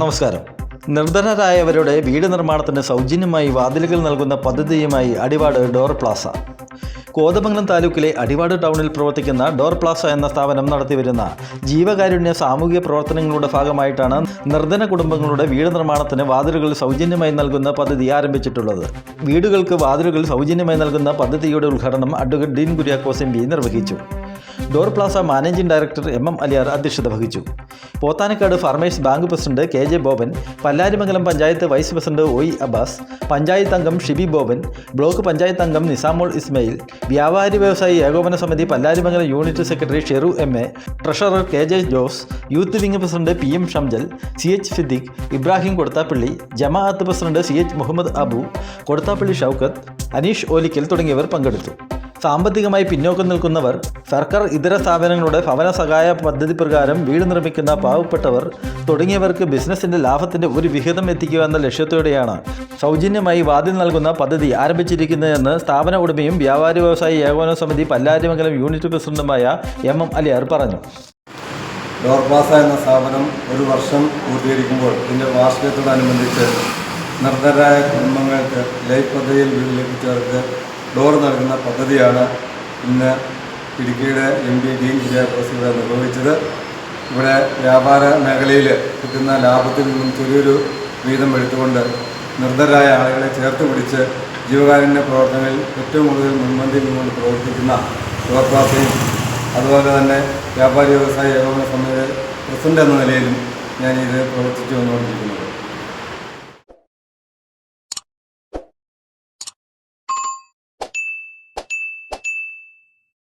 നമസ്കാരം. നിർധനരായവരുടെ വീട് നിർമ്മാണത്തിന് സൗജന്യമായി വാതിലുകൾ നൽകുന്ന പദ്ധതിയുമായി അടിവാട് ഡോർ പ്ലാസ. കോതമംഗലം താലൂക്കിലെ അടിവാട് ടൗണിൽ പ്രവർത്തിക്കുന്ന ഡോർ പ്ലാസ എന്ന സ്ഥാപനം നടത്തിവരുന്ന ജീവകാരുണ്യ സാമൂഹിക പ്രവർത്തനങ്ങളുടെ ഭാഗമായിട്ടാണ് നിർധന കുടുംബങ്ങളുടെ വീട് നിർമ്മാണത്തിന് വാതിലുകൾ സൗജന്യമായി നൽകുന്ന പദ്ധതി ആരംഭിച്ചിട്ടുള്ളത്. വീടുകൾക്ക് വാതിലുകൾ സൗജന്യമായി നൽകുന്ന പദ്ധതിയുടെ ഉദ്ഘാടനം അഡ്വക്കേറ്റ് ഡീൻ കുര്യാക്കോസ് എം നിർവഹിച്ചു. Door plaza managing director M M Aliyar അധ്യക്ഷത വഹിച്ചു. Pothanikkad farmers bank president K J Boban Pallarimangalam panchayat vice president O E Abbas panchayat അംഗം ഷിബി ബോബൻ ബ്ലോക്ക് പഞ്ചായത്ത് അംഗം നിസാമോൾ ഇസ്മയിൽ വ്യാപാരി വ്യവസായി ഏകോപന സമിതി Pallarimangalam unit secretary Sheru M A treasurer K J Jose youth wing president P M Shamjal C H Fidhik Ibrahim Koduthappally Jamaat president C H Muhammad Abu Koduthappally Shoukath Aneesh Olickal തുടങ്ങിയവർ പങ്കെടുത്തു. സാമ്പത്തികമായി പിന്നോക്കം നിൽക്കുന്നവർ സർക്കാർ ഇതര സ്ഥാപനങ്ങളുടെ ഭവന സഹായ പദ്ധതി പ്രകാരം വീട് നിർമ്മിക്കുന്ന പാവപ്പെട്ടവർ തുടങ്ങിയവർക്ക് ബിസിനസ്സിന്റെ ലാഭത്തിന്റെ ഒരു വിഹിതം എത്തിക്കുക എന്ന ലക്ഷ്യത്തോടെയാണ് സൗജന്യമായി വാതിൽ നൽകുന്ന പദ്ധതി ആരംഭിച്ചിരിക്കുന്നതെന്ന് സ്ഥാപന ഉടമയും വ്യാപാരി വ്യവസായി ഏകോപന സമിതി പല്ലാരിമംഗലം യൂണിറ്റ് പ്രസിഡന്റുമായ എം എം അലിയാർ പറഞ്ഞു. ഡോർബാസ എന്ന സ്ഥാപനം ഒരു വർഷം പൂർത്തീകരിക്കുമ്പോൾ ഇതിന്റെ വാർഷികത്തോടനുബന്ധിച്ച് നിർദ്ധരായ കുടുംബങ്ങൾക്ക് ലൈഫ് പദ്ധതിയിൽ വീട് ലഭിച്ചവർക്ക് ഡോർ നൽകുന്ന പദ്ധതിയാണ് ഇന്ന് ഇടുക്കിയുടെ എം പി ഡീൻ കുര്യാക്കോസ് ഇവിടെ നിർവഹിച്ചത്. ഇവിടെ വ്യാപാര മേഖലയിൽ കിട്ടുന്ന ലാഭത്തിൽ നിന്നും ചെറിയൊരു വീതം എടുത്തുകൊണ്ട് നിർദ്ധരായ ആളുകളെ ചേർത്ത് പിടിച്ച് ജീവകാരുണ്യ പ്രവർത്തനങ്ങളിൽ ഏറ്റവും കൂടുതൽ മുൻപന്തിയിൽ നിന്നുകൊണ്ട് പ്രവർത്തിക്കുന്ന ഡോർ പ്ലാസയും അതുപോലെ തന്നെ വ്യാപാരി വ്യവസായ ഏകോപന സമിതിയുടെ പ്രസിഡന്റ് എന്ന നിലയിലും ഞാൻ ഇത് പ്രവർത്തിച്ചു വന്നുകൊണ്ടിരിക്കുന്നത്.